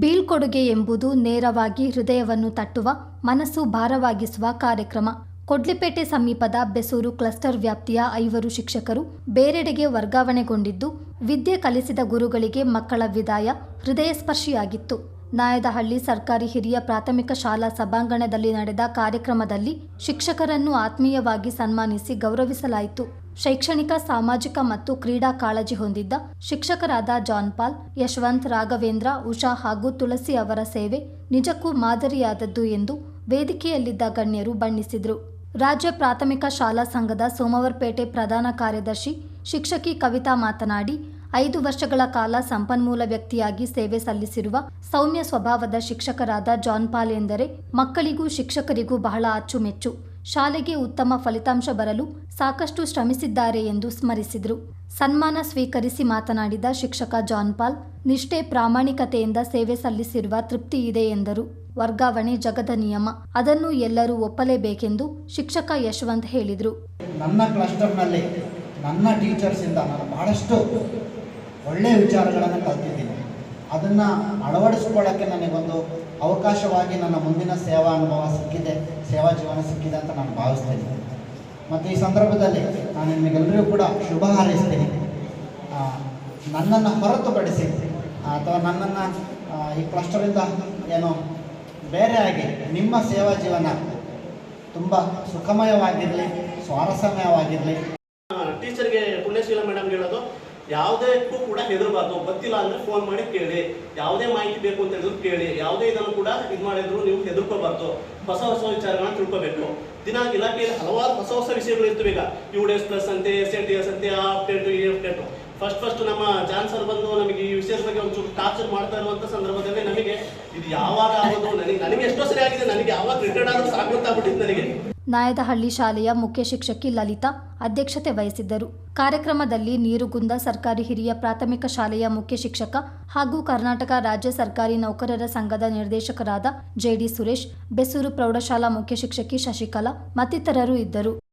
ಬೀಳ್ಕೊಡುಗೆ ಎಂಬುದು ನೇರವಾಗಿ ಹೃದಯವನ್ನು ತಟ್ಟುವ, ಮನಸ್ಸು ಭಾರವಾಗಿಸುವ ಕಾರ್ಯಕ್ರಮ. ಕೊಡ್ಲಿಪೇಟೆ ಸಮೀಪದ ಬೆಸೂರು ಕ್ಲಸ್ಟರ್ ವ್ಯಾಪ್ತಿಯ ಐವರು ಶಿಕ್ಷಕರು ಬೇರೆಡೆಗೆ ವರ್ಗಾವಣೆಗೊಂಡಿದ್ದು, ವಿದ್ಯೆ ಕಲಿಸಿದ ಗುರುಗಳಿಗೆ ಮಕ್ಕಳ ವಿದಾಯ ಹೃದಯಸ್ಪರ್ಶಿಯಾಗಿತ್ತು. ನಾಯದಹಳ್ಳಿ ಸರ್ಕಾರಿ ಹಿರಿಯ ಪ್ರಾಥಮಿಕ ಶಾಲಾ ಸಭಾಂಗಣದಲ್ಲಿ ನಡೆದ ಕಾರ್ಯಕ್ರಮದಲ್ಲಿ ಶಿಕ್ಷಕರನ್ನು ಆತ್ಮೀಯವಾಗಿ ಸನ್ಮಾನಿಸಿ ಗೌರವಿಸಲಾಯಿತು. ಶೈಕ್ಷಣಿಕ, ಸಾಮಾಜಿಕ ಮತ್ತು ಕ್ರೀಡಾ ಕಾಳಜಿ ಹೊಂದಿದ್ದ ಶಿಕ್ಷಕರಾದ ಜಾನ್ ಪಾಲ್, ಯಶವಂತ್ ರಾಘವೇಂದ್ರ, ಉಷಾ ಹಾಗೂ ತುಳಸಿ ಅವರ ಸೇವೆ ನಿಜಕ್ಕೂ ಮಾದರಿಯಾದದ್ದು ಎಂದು ವೇದಿಕೆಯಲ್ಲಿದ್ದ ಗಣ್ಯರು ಬಣ್ಣಿಸಿದರು. ರಾಜ್ಯ ಪ್ರಾಥಮಿಕ ಶಾಲಾ ಸಂಘದ ಸೋಮವಾರಪೇಟೆ ಪ್ರಧಾನ ಕಾರ್ಯದರ್ಶಿ, ಶಿಕ್ಷಕಿ ಕವಿತಾ ಮಾತನಾಡಿ, ಐದು ವರ್ಷಗಳ ಕಾಲ ಸಂಪನ್ಮೂಲ ವ್ಯಕ್ತಿಯಾಗಿ ಸೇವೆ ಸಲ್ಲಿಸಿರುವ ಸೌಮ್ಯ ಸ್ವಭಾವದ ಶಿಕ್ಷಕರಾದ ಜಾನ್ ಪಾಲ್ ಎಂದರೆ ಮಕ್ಕಳಿಗೂ ಶಿಕ್ಷಕರಿಗೂ ಬಹಳ ಅಚ್ಚುಮೆಚ್ಚು. ಶಾಲೆಗೆ ಉತ್ತಮ ಫಲಿತಾಂಶ ಬರಲು ಸಾಕಷ್ಟು ಶ್ರಮಿಸಿದ್ದಾರೆ ಎಂದು ಸ್ಮರಿಸಿದರು. ಸನ್ಮಾನ ಸ್ವೀಕರಿಸಿ ಮಾತನಾಡಿದ ಶಿಕ್ಷಕ ಜಾನ್ ಪಾಲ್, ನಿಷ್ಠೆ ಪ್ರಾಮಾಣಿಕತೆಯಿಂದ ಸೇವೆ ಸಲ್ಲಿಸಿರುವ ತೃಪ್ತಿ ಇದೆ ಎಂದರು. ವರ್ಗಾವಣೆ ಜಗದ ನಿಯಮ. ಅದನ್ನು ಎಲ್ಲರೂ ಒಪ್ಪಲೇಬೇಕೆಂದು ಶಿಕ್ಷಕ ಯಶವಂತ್ ಹೇಳಿದರು. ನನ್ನ ಕ್ಲಸ್ಟರ್ನಲ್ಲಿ ನನ್ನ ಟೀಚರ್ಸಿಂದ ನಾನು ಬಹಳಷ್ಟು ಒಳ್ಳೆಯ ವಿಚಾರಗಳನ್ನು ಕಲ್ತಿದ್ದೀನಿ. ಅದನ್ನು ಅಳವಡಿಸ್ಕೊಳ್ಳೋಕ್ಕೆ ನನಗೊಂದು ಅವಕಾಶವಾಗಿ ನನ್ನ ಮುಂದಿನ ಸೇವಾ ಅನುಭವ ಸಿಕ್ಕಿದೆ, ಸೇವಾ ಜೀವನ ಸಿಕ್ಕಿದೆ ಅಂತ ನಾನು ಭಾವಿಸ್ತೇನೆ. ಮತ್ತು ಈ ಸಂದರ್ಭದಲ್ಲಿ ನಾನು ನಿಮಗೆಲ್ಲರಿಗೂ ಕೂಡ ಶುಭ ಹಾರೈಸ್ತೀನಿ. ನನ್ನನ್ನು ಹೊರತುಪಡಿಸಿ ಅಥವಾ ನನ್ನನ್ನು ಈ ಕ್ಲಸ್ಟರಿಂದ ಏನೋ ಬೇರೆ ಆಗಿ ನಿಮ್ಮ ಸೇವಾ ಜೀವನ ತುಂಬ ಸುಖಮಯವಾಗಿರಲಿ, ಸ್ವಾರಸ್ಯಮಯವಾಗಿರಲಿ ಯಾವುದಕ್ಕೂ ಕೂಡ ಹೆದರಬಾರ್ದು. ಗೊತ್ತಿಲ್ಲ ಅಂದ್ರೆ ಫೋನ್ ಮಾಡಿ ಕೇಳಿ. ಯಾವುದೇ ಮಾಹಿತಿ ಬೇಕು ಅಂತ ಹೇಳಿದ್ರು ಕೇಳಿ. ಯಾವುದೇ ಇದನ್ನು ಕೂಡ ಇದು ಮಾಡಿದ್ರು ನೀವು ಹೆದರ್ಕೋಬಾರ್ದು. ಹೊಸ ಹೊಸ ವಿಚಾರಗಳನ್ನ ತಿಳ್ಕೋಬೇಕು. ದಿನ ಇಲಾಖೆಯಲ್ಲಿ ಹಲವಾರು ಹೊಸ ಹೊಸ ವಿಷಯಗಳು ಇರ್ತವೆ ಈಗ. ಯು ಡಿ ಎಸ್ ಪ್ಲಸ್ ಅಂತೆ ಎಸ್ ಎ ಎಸ್ ಅಂತೆ, ಆ ಅಪ್ಡೇಟು ಈ ಅಪ್ಡೇಟು ಫಸ್ಟ್ ಫಸ್ಟ್ ನಮ್ಮ ಚಾನ್ಸರ್ ಬಂದು ನಮಗೆ ಈ ವಿಷಯದ ಬಗ್ಗೆ ಒಂಚೂರು ಟಾರ್ಚರ್ ಮಾಡ್ತಾ ಇರುವಂತ ಸಂದರ್ಭದಲ್ಲಿ ಇದು ಯಾವಾಗ ಆಗೋದು? ನನಗೆ ನನಗೆ ಸರಿ ಆಗಿದೆ. ನನಗೆ ಯಾವಾಗ ಆದ್ರೂ ಸಾಕು ಅಂತ ನನಗೆ. ನಾಯದಹಳ್ಳಿ ಶಾಲೆಯ ಮುಖ್ಯ ಶಿಕ್ಷಕಿ ಲಲಿತಾ ಅಧ್ಯಕ್ಷತೆ ವಹಿಸಿದ್ದರು. ಕಾರ್ಯಕ್ರಮದಲ್ಲಿ ನೀರುಗುಂದ ಸರ್ಕಾರಿ ಹಿರಿಯ ಪ್ರಾಥಮಿಕ ಶಾಲೆಯ ಮುಖ್ಯ ಶಿಕ್ಷಕ ಹಾಗೂ ಕರ್ನಾಟಕ ರಾಜ್ಯ ಸರ್ಕಾರಿ ನೌಕರರ ಸಂಘದ ನಿರ್ದೇಶಕರಾದ ಜೆಡಿ ಸುರೇಶ್, ಬೆಸೂರು ಪ್ರೌಢಶಾಲಾ ಮುಖ್ಯ ಶಿಕ್ಷಕಿ ಶಶಿಕಲಾ ಮತ್ತಿತರರು ಇದ್ದರು.